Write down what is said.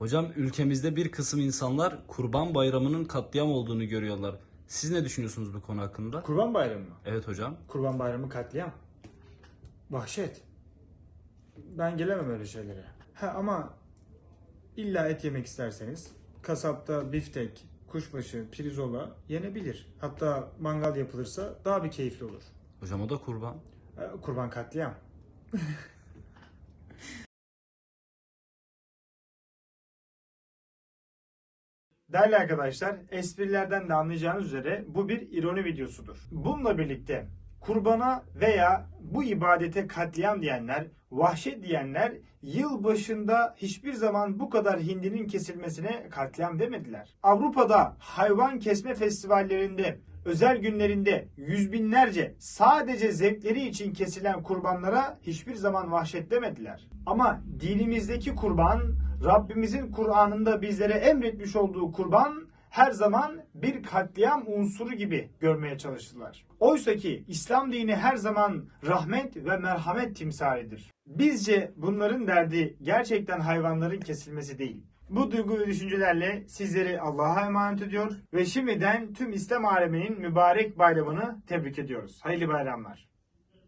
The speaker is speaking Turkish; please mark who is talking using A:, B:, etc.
A: Hocam ülkemizde bir kısım insanlar Kurban Bayramı'nın katliam olduğunu görüyorlar. Siz ne düşünüyorsunuz bu konu hakkında?
B: Kurban Bayramı mı?
A: Evet hocam.
B: Kurban Bayramı katliam. Vahşet. Ben gelemem öyle şeylere. Ha ama illa et yemek isterseniz kasapta biftek, kuşbaşı, pirzola yenebilir. Hatta mangal yapılırsa daha bir keyifli olur.
A: Hocam o da kurban.
B: Ee, Kurban katliam. Değerli arkadaşlar, esprilerden de anlayacağınız üzere bu bir ironi videosudur. Bununla birlikte kurbana veya bu ibadete katliam diyenler, vahşet diyenler yıl başında hiçbir zaman bu kadar hindinin kesilmesine katliam demediler. Avrupa'da hayvan kesme festivallerinde özel günlerinde yüz binlerce sadece zevkleri için kesilen kurbanlara hiçbir zaman vahşet demediler. Ama dinimizdeki kurban, Rabbimizin Kur'an'ında bizlere emretmiş olduğu kurban her zaman bir katliam unsuru gibi görmeye çalıştılar. Oysa ki İslam dini her zaman rahmet ve merhamet timsalidir. Bizce bunların derdi gerçekten hayvanların kesilmesi değil. Bu duygu ve düşüncelerle sizleri Allah'a emanet ediyor ve şimdiden tüm İslam aleminin mübarek bayramını tebrik ediyoruz. Hayırlı bayramlar.